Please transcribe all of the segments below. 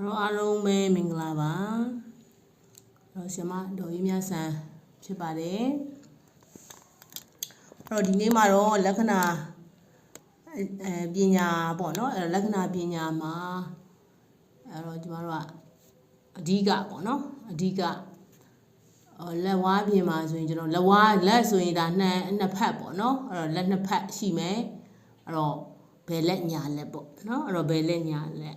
တော့အားလုံးပဲမင်္ဂလာပါတော့ရှင်မဒေါ်ကြီးမြတ်ဆန်ဖြစ်ပါတယ်အဲ့တော့ဒီနေ့မှာတော့လက္ခဏာအဲပညာပေါ့နော်အဲ့တော့လက္ခဏာပညာမှာအဲ့တော့ဒီမှာတော့အဓိကပေါ့နော်အဓိကအော်လက်ဝါးပြင်မှာဆိုရင်ကျွန်တော်လက်ဝါးလက်ဆိုရင်ဒါနှစ်နှစ်ဖက်ပေါ့နော်အဲ့တော့လက်နှစ်ဖက်ရှိမယ်အဲ့တော့ဘယ်လက်ညာလက်ပေါ့နော်အဲ့တော့ဘယ်လက်ညာလက်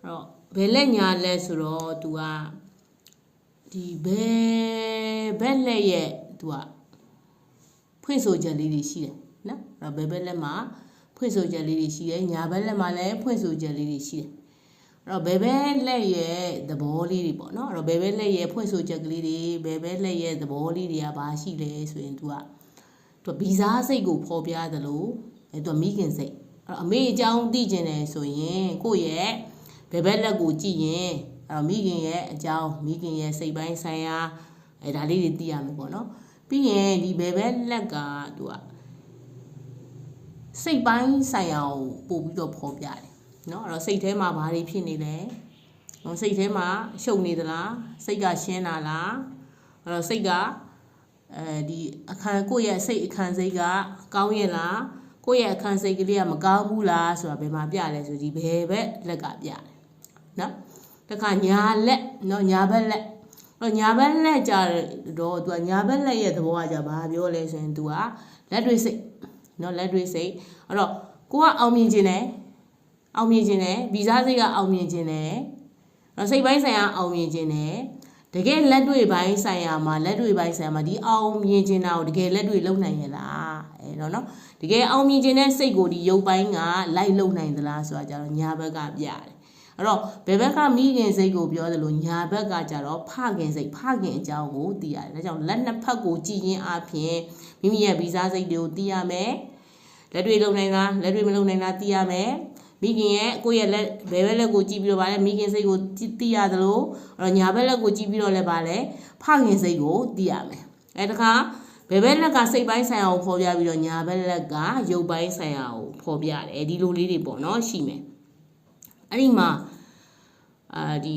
အဲ့တော့ ဘယ်လက်ညာလက်ဆိုတော့ तू ကဒီဘယ်ဘက်လက်ရဲ့ तू ကဖွင့်ဆိုချက်လေးတွေရှိတယ်နော်အဲ့တော့ဘယ်ဘက်လက်မှာဖွင့်ဆိုချက်လေးတွေရှိတယ်ညာဘက်လက်မှာလည်းဖွင့်ဆိုချက်လေးတွေရှိတယ်အဲ့တော့ဘယ်ဘက်လက်ရဲ့သဘောလေးတွေပေါ့နော်အဲ့တော့ဘယ်ဘက်လက်ရဲ့ဖွင့်ဆိုချက်ကလေးတွေဘယ်ဘက်လက်ရဲ့သဘောလေးတွေကဘာရှိလဲဆိုရင် तू က तू ဗီဇာစိတ်ကိုဖော်ပြသလိုအဲ तू မိခင်စိတ်အဲ့တော့အမေအကြောင်းသိကျင်တယ်ဆိုရင်ကိုယ့်ရဲ့ ဘယ်ဘက်လက်ကိုကြည့်ရင်အဲ့တော့မိခင်ရဲ့အကြောင်းမိခင်ရဲ့စိတ်ပိုင်းဆိုင်ရာအဲဒါလေးတွေသိရမယ်ပေါ့နော်ပြီးရင်ဒီဘယ်ဘက်လက်က तू ကစိတ်ပိုင်းဆိုင်ရာကိုပို့ပြီးတော့ဖော်ပြတယ်နော်အဲ့တော့စိတ်ထဲမှာဘာတွေဖြစ်နေလဲဟိုစိတ်ထဲမှာရှုပ်နေသလားစိတ်ကရှင်းတာလားအဲ့တော့စိတ်ကအဲဒီအခန်းကိုယ့်ရဲ့စိတ်အခန်းစိတ်ကကောင်းရဲ့လားကိုယ့်ရဲ့အခန်းစိတ်ကလေးကမကောင်းဘူးလားဆိုတာဘယ်မှာပြလဲဆိုဒီဘယ်ဘက်လက်ကပြတယ် နော်တခါညာလက်နော်ညာဘက်လက်တော့ညာဘက်လက်ကြတော့သူကညာဘက်လက်ရဲ့သဘောကကြဘာပြောလဲဆိုရင် तू ကလက်တွေစိတ်နော်လက်တွေစိတ်အဲ့တော့ကိုကအောင်မြင်ခြင်းနဲ့အောင်မြင်ခြင်းနဲ့ဗီဇစိတ်ကအောင်မြင်ခြင်းနဲ့တော့စိတ်ပိုင်းဆိုင်ရာအောင်မြင်ခြင်းနဲ့တကယ်လက်တွေပိုင်းဆိုင်ရာမှာလက်တွေပိုင်းဆိုင်ရာမှာဒီအောင်မြင်ခြင်းတာကိုတကယ်လက်တွေလုံနိုင်ရလားအဲတော့နော်တကယ်အောင်မြင်ခြင်းတဲ့စိတ်ကိုဒီရုပ်ပိုင်းကလိုက်လုံနိုင်သလားဆိုတာကြတော့ညာဘက်ကပြတယ် အဲ့တော့ဘယ်ဘက်ကမိခင်စိတ်ကိုပြောသလိုညာဘက်ကကြတော့ဖခင်စိတ်ဖခင်အကြောင်းကိုသိရတယ်ဒါကြောင့်လက်နှစ်ဖက်ကိုကြည်ရင်အပြင်မိမိရဲ့ဗီဇစိတ်တွေကိုသိရမယ်လက်တွေလုံနိုင်လားလက်တွေမလုံနိုင်လားသိရမယ်မိခင်ရဲ့ကိုယ့်ရဲ့လက်ဘယ်ဘက်လက်ကိုကြည့်ပြီးတော့ဗာလဲမိခင်စိတ်ကိုသိရသလိုအဲ့တော့ညာဘက်လက်ကိုကြည့်ပြီးတော့လည်းဗာလဲဖခင်စိတ်ကိုသိရမယ်အဲတခါဘယ်ဘက်လက်ကစိတ်ပိုင်းဆိုင်ရာကိုဖော်ပြပြီးတော့ညာဘက်လက်ကရုပ်ပိုင်းဆိုင်ရာကိုဖော်ပြတယ်ဒီလိုလေးတွေပေါ့နော်ရှိမယ် အဲ့ဒီမှာအာဒီ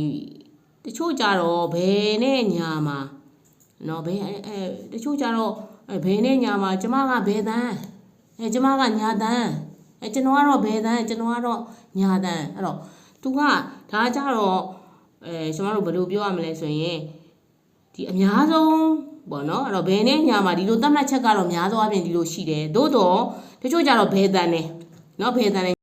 တချို့ကြတော့ဘယ်နဲ့ညာမှာနော်ဘယ်အဲတချို့ကြတော့ဘယ်နဲ့ညာမှာကျမကဘယ်တန်းအဲကျမကညာတန်းအဲကျွန်တော်ကတော့ဘယ်တန်းကျွန်တော်ကတော့ညာတန်းအဲ့တော့ तू ကဒါကြတော့အဲကျွန်တော်တို့ဘယ်လိုပြောရမလဲဆိုရင်ဒီအများဆုံးပေါ့နော်အဲ့တော့ဘယ်နဲ့ညာမှာဒီလိုသတ်မှတ်ချက်ကတော့များသောအားဖြင့်ဒီလိုရှိတယ်သို့တော့တချို့ကြတော့ဘယ်တန်းနဲ့နော်ဘယ်တန်းနဲ့